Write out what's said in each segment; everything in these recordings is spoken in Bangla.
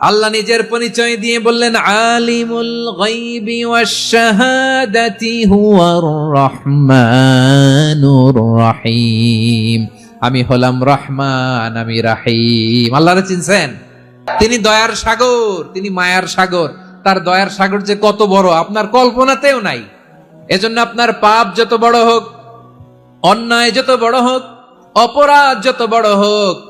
আল্লাহ নিজের পরিচয় দিয়ে বললেন, আলিমুল গাইবি ওয়াশ-শাহাদাতি হুয়ার রহমানুর রহিম। আমি হলাম রহমান, আমি রাহিম। আল্লাহরে চিনছেন? তিনি দয়ার সাগর, তিনি মায়ার সাগর। তার দয়ার সাগর যে কত বড়, আপনার কল্পনাতেও নাই। এজন্য আপনার পাপ যত বড় হোক, অন্যায় যত বড় হোক, অপরাধ যত বড় হোক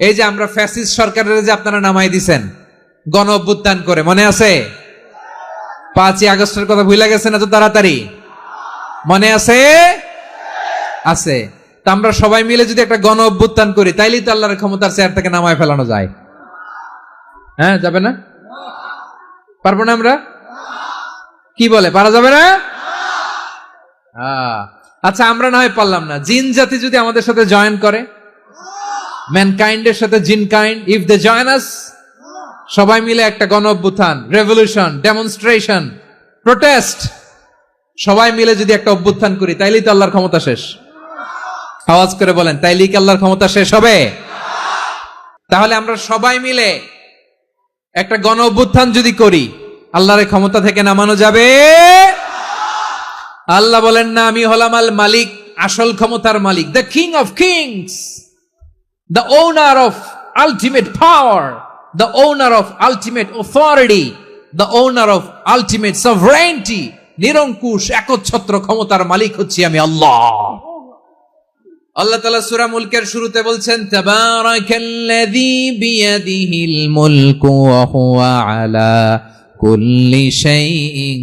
এই যে আমরা ফ্যাসিস্ট সরকারের যে আপনারা নামাই দিছেন, গণ অভ্যুত্থান করে, মনে আছে? পাঁচই আগস্টের কথা ভুলে গেছেন এত তাড়াতাড়ি? মনে আছে? আছে। তা আমরা সবাই মিলে যদি একটা গণ অভ্যুত্থান করি, তাইলেই তো আল্লাহর ক্ষমতার চেয়ার থেকে নামায় ফেলানো যায়। হ্যাঁ যাবে না? পারব না আমরা? কি বলে, পারা যাবে না? আচ্ছা আমরা না হয় পারলাম না। জিন জাতি যদি আমাদের সাথে জয়েন করে ম্যানকাইন্ডের সাথে জিন kind if they join us সবাই মিলে একটা গণ অভ্যুত্থান রেভলিউশন ডেমনস্ট্রেশন প্রোটেস্ট সবাই মিলে যদি একটা অভ্যুত্থান করি, তাইলেই তো আল্লাহর ক্ষমতা শেষ। আওয়াজ করে বলেন, তাইলেই কি আল্লাহর ক্ষমতা শেষ হবে? তাহলে আমরা সবাই মিলে একটা গণ অভ্যুত্থান যদি করি, আল্লাহর ক্ষমতা থেকে নামানো যাবে? আল্লাহ বলেন, না, আমি হলাম আল মালিক, আসল ক্ষমতার মালিক the king of kings the owner of ultimate power the owner of ultimate authority the owner of ultimate sovereignty নিরঙ্কুশ একচ্ছত্র ক্ষমতার মালিক হচ্ছি আমি আল্লাহ। আল্লাহ তালা সুরা মুলকের শুরুতে বলছেন, তাবারাকাল্লাযী বিয়াদিহিল মুলকু ওয়া হুয়া আলা কুল্লি শাইইন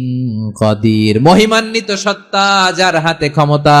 কাদির। মহিমান্বিত সত্তা, যার হাতে ক্ষমতা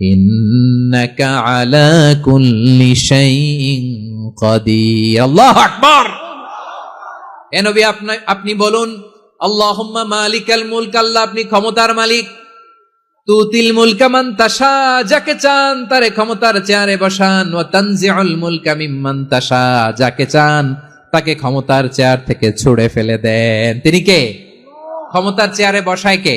إنك على كل شيء قدير الله أكبر এ নবী আপনি আপনি বলুন আল্লাহুম্মা মালিকাল মুলক আল্লাহ আপনি ক্ষমতার মালিক তুতিল মুলকা মান তাশা যাকে চান তারে ক্ষমতার চেয়ারে বসান ওয়া তানজিউল মুলকা মিম্মান তাশা যাকে চান তাকে ক্ষমতার চেয়ার থেকে ছুড়ে ফেলে দেন তিনি কে ক্ষমতার চেয়ারে বসায় কে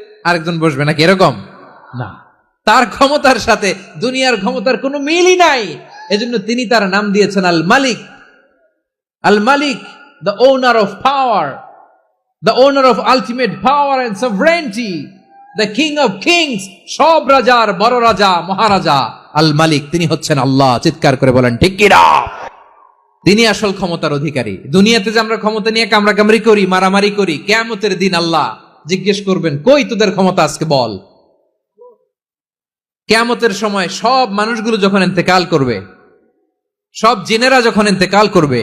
আরেকজন বসবে নাকি? এরকম? না। তার ক্ষমতার সাথে দুনিয়ার ক্ষমতার কোনো মিলই নাই। এজন্য তিনি তার নাম দিয়েছেন আল মালিক আল মালিক the owner of power the owner of ultimate power and sovereignty the king of kings সব রাজার বড় রাজা মহারাজা আল মালিক তিনি হচ্ছেন আল্লাহ চিৎকার করে বলেন ঠিক কিনা তিনি আসল ক্ষমতার অধিকারী। দুনিয়াতে যে আমরা ক্ষমতা নিয়ে কামড়া কামড়ি করি মারামারি করি কেমতের দিন আল্লাহ জিজ্ঞেস করবেন, কই তোদের ক্ষমতা আজকে বল? কেয়ামতের সময় সব মানুষগুলো যখন ইন্তেকাল করবে, সব জিনেরা যখন ইন্তেকাল করবে,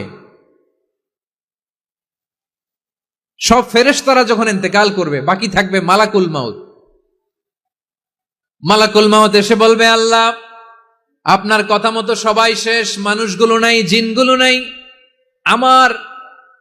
সব ফেরেশতারা যখন ইন্তেকাল করবে, বাকি থাকবে মালাকুল মাউত। মালাকুল মাউত এসে বলবে, আল্লাহ, আপনার কথা মতো সবাই শেষ, মানুষগুলো নাই, জিনগুলো নাই, আমার